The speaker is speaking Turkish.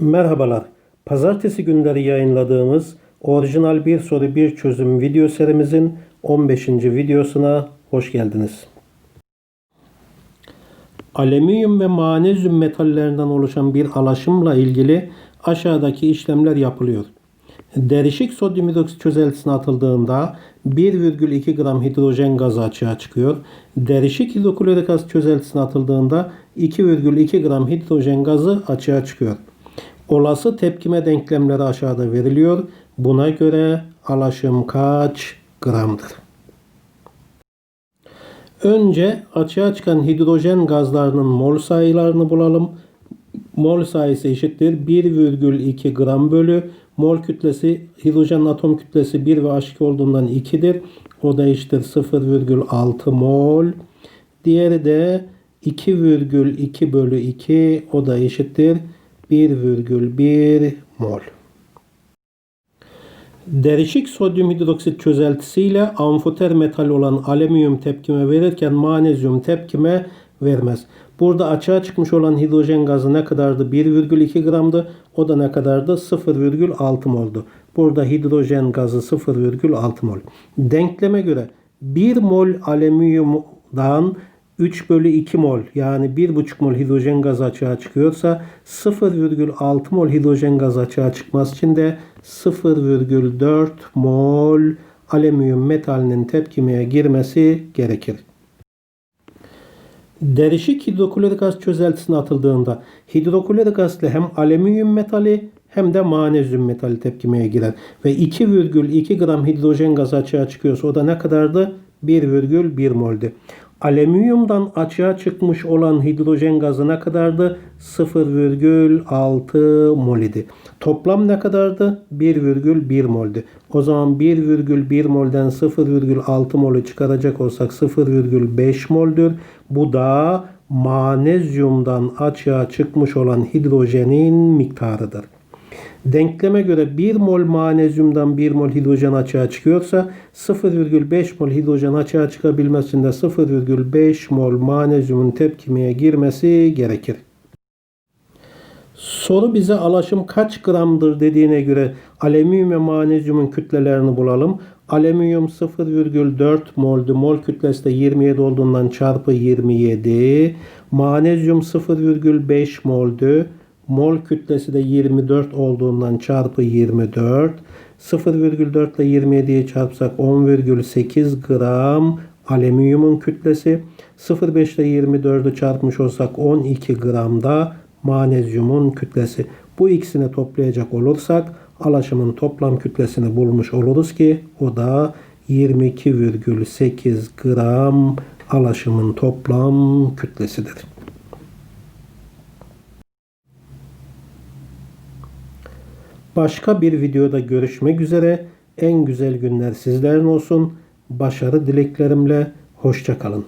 Merhabalar. Pazartesi günleri yayınladığımız orijinal bir soru bir çözüm video serimizin 15. videosuna hoş geldiniz. Alüminyum ve manezyum metallerinden oluşan bir alaşımla ilgili aşağıdaki işlemler yapılıyor. Derişik sodyum hidroksit çözeltisine atıldığında 1,2 gram hidrojen gazı açığa çıkıyor. Derişik hidroklorik asit çözeltisine atıldığında 2,2 gram hidrojen gazı açığa çıkıyor. Olası tepkime denklemleri aşağıda veriliyor. Buna göre alaşım kaç gramdır? Önce açığa çıkan hidrojen gazlarının mol sayılarını bulalım. Mol sayısı eşittir 1,2 gram bölü mol kütlesi hidrojen atom kütlesi 1 ve H2 olduğundan 2'dir. O da eşittir 0,6 mol. Diğeri de 2,2 bölü 2 o da eşittir 1,1 mol. Derişik sodyum hidroksit çözeltisiyle amfoter metal olan alüminyum tepkime verirken manezyum tepkime vermez. Burada açığa çıkmış olan hidrojen gazı ne kadardı? 1,2 gramdı. O da ne kadardı? 0,6 moldu. Burada hidrojen gazı 0,6 mol. Denkleme göre 1 mol alüminyumdan 3 bölü 2 mol yani 1,5 mol hidrojen gazı açığa çıkıyorsa 0,6 mol hidrojen gazı açığa çıkması için de 0,4 mol alüminyum metalinin tepkimeye girmesi gerekir. Derişik hidroklorik asit çözeltisine atıldığında hidroklorik asitle hem alüminyum metali hem de manezyum metali tepkimeye girer. Ve 2,2 gram hidrojen gazı açığa çıkıyorsa o da ne kadardı? 1,1 mol'di. Alüminyumdan açığa çıkmış olan hidrojen gazı ne kadardı? 0,6 mol idi. Toplam ne kadardı? 1,1 mol'di. O zaman 1,1 mol'den 0,6 mol'ü çıkaracak olsak 0,5 mol'dür. Bu da manezyumdan açığa çıkmış olan hidrojenin miktarıdır. Denkleme göre 1 mol manezyumdan 1 mol hidrojen açığa çıkıyorsa 0,5 mol hidrojen açığa çıkabilmesi için de 0,5 mol manezyumun tepkimeye girmesi gerekir. Soru bize alaşım kaç gramdır dediğine göre alüminyum ve manezyumun kütlelerini bulalım. Alüminyum 0,4 moldü. Mol kütlesi de 27 olduğundan çarpı 27. Manezyum 0,5 moldü. Mol kütlesi de 24 olduğundan çarpı 24. 0,4 ile 27'yi çarpsak 10,8 gram alüminyumun kütlesi. 0,5 ile 24'ü çarpmış olsak 12 gram da manezyumun kütlesi. Bu ikisini toplayacak olursak alaşımın toplam kütlesini bulmuş oluruz ki o da 22,8 gram alaşımın toplam kütlesidir. Başka bir videoda görüşmek üzere. En güzel günler sizlerin olsun. Başarı dileklerimle hoşçakalın.